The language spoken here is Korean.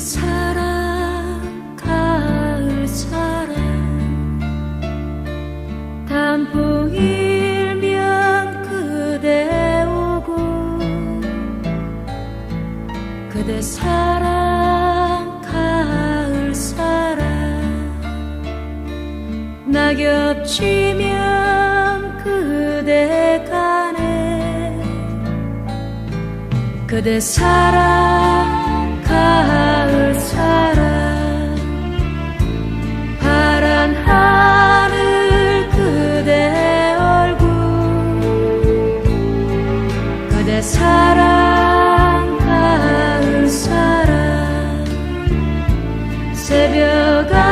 사랑 가을 사랑. 단풍일면 그대 오고 그대 사랑 가을 사랑. 낙엽 지면 그대 가네 그대 사랑 가을 사랑할 사람. 새벽